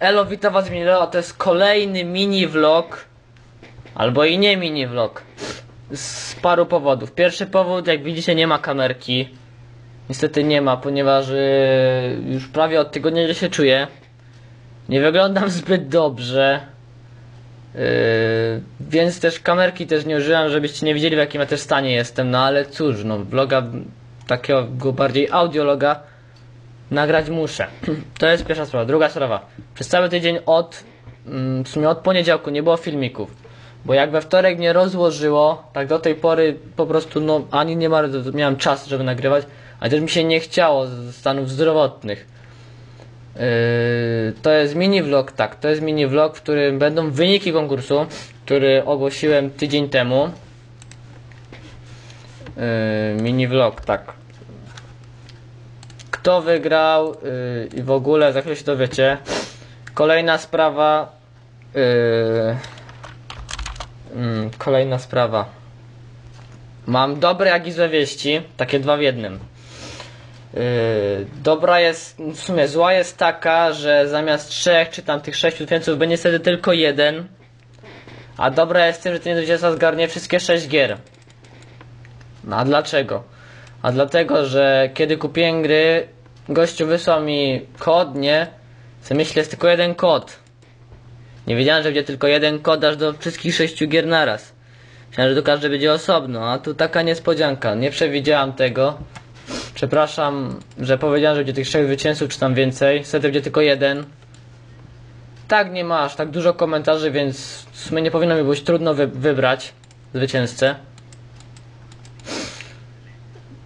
Elo, witam was a to jest kolejny mini vlog, albo i nie mini vlog, z paru powodów. Pierwszy powód, jak widzicie, nie ma kamerki. Niestety nie ma, ponieważ yy, już prawie od tygodnia źle się czuję. Nie wyglądam zbyt dobrze. Yy, więc też kamerki też nie użyłem, żebyście nie widzieli w jakim ja też stanie jestem, no ale cóż, no vloga takiego bardziej audiologa nagrać muszę. To jest pierwsza sprawa. Druga sprawa. Przez cały tydzień od, mm, w sumie od poniedziałku nie było filmików. Bo jak we wtorek mnie rozłożyło, tak do tej pory po prostu no ani nie ma, miałem czas, żeby nagrywać, a też mi się nie chciało z stanów zdrowotnych. Yy, to jest mini vlog, tak, to jest mini vlog, w którym będą wyniki konkursu, który ogłosiłem tydzień temu. Yy, mini vlog, tak. Kto wygrał yy, i w ogóle, za chwilę się dowiecie. Kolejna sprawa. Yy, mm, kolejna sprawa. Mam dobre jak i złe wieści, takie dwa w jednym. Yy, dobra jest, w sumie zła jest taka, że zamiast trzech czy tam tych sześciu tysięców będzie niestety tylko jeden. A dobra jest tym, że ten zwycięzca zgarnie wszystkie sześć gier. No a dlaczego? A dlatego, że kiedy kupiłem gry, gościu wysłał mi kod, nie? Co myślę, jest tylko jeden kod. Nie wiedziałem, że będzie tylko jeden kod aż do wszystkich sześciu gier naraz. Myślałem, że to każdy będzie osobno, a tu taka niespodzianka. Nie przewidziałam tego. Przepraszam, że powiedziałem, że będzie tych trzech zwycięzców, czy tam więcej. Niestety będzie tylko jeden. Tak, nie masz tak dużo komentarzy, więc w sumie nie powinno mi być trudno wy wybrać zwycięzcę.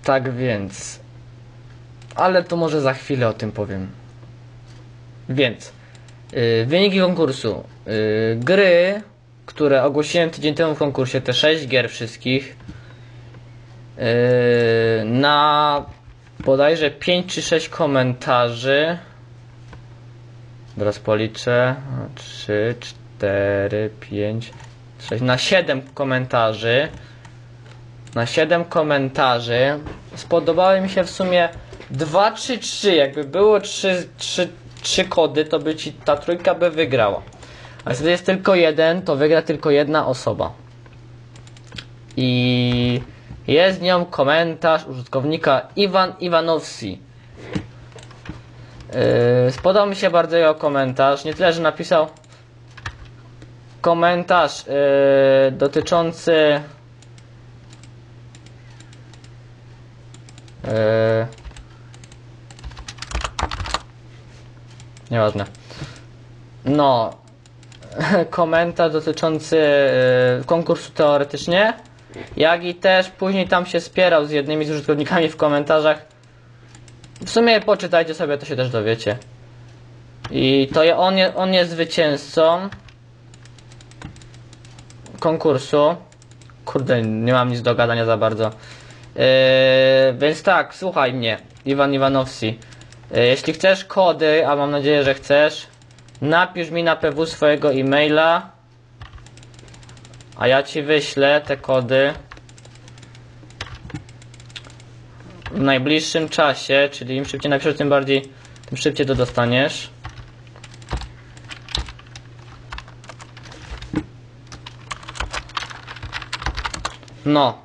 Tak więc. Ale to może za chwilę o tym powiem. Więc. Yy, wyniki konkursu. Yy, gry, które ogłosiłem tydzień temu w konkursie, te 6 gier wszystkich. Yy, na bodajże 5 czy 6 komentarzy. Teraz policzę. 3, 4, 5, 6. Na 7 komentarzy na 7 komentarzy. Spodobały mi się w sumie 2 czy 3. Jakby było 3, 3, 3 kody, to by ci ta trójka by wygrała. A jeśli jest tylko jeden, to wygra tylko jedna osoba. I jest nią komentarz użytkownika Iwan Iwanowski. Yy, spodobał mi się bardzo jego komentarz. Nie tyle, że napisał komentarz yy, dotyczący Eee... Nieważne. No. Komentarz dotyczący e, konkursu teoretycznie. Jak i też później tam się spierał z jednymi z użytkownikami w komentarzach. W sumie poczytajcie sobie, to się też dowiecie. I to je, on, je, on jest zwycięzcą konkursu. Kurde, nie mam nic do gadania za bardzo. Yy, więc tak, słuchaj mnie, Iwan Iwanowski. Yy, jeśli chcesz kody, a mam nadzieję, że chcesz, napisz mi na PW swojego e-maila, a ja ci wyślę te kody w najbliższym czasie, czyli im szybciej napiszesz, tym bardziej, tym szybciej to dostaniesz. No,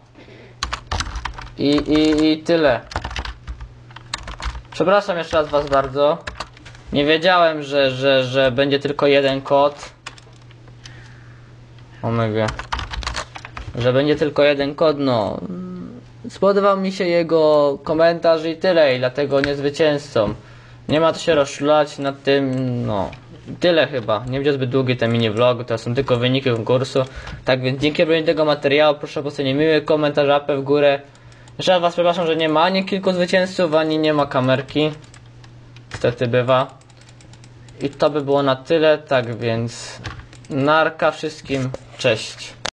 i, i, I tyle. Przepraszam jeszcze raz was bardzo. Nie wiedziałem, że, że, że będzie tylko jeden kod. Omega. Że będzie tylko jeden kod, no. Spodobał mi się jego komentarz i tyle, i dlatego nie zwycięzcą. Nie ma to się rozszulać nad tym, no. Tyle chyba. Nie będzie zbyt długi ten mini vlog, to są tylko wyniki konkursu. Tak więc dzięki robieniu tego materiału proszę o miły komentarz, apę w górę. Raz was przepraszam, że nie ma ani kilku zwycięzców, ani nie ma kamerki. Niestety bywa. I to by było na tyle, tak więc narka wszystkim, cześć.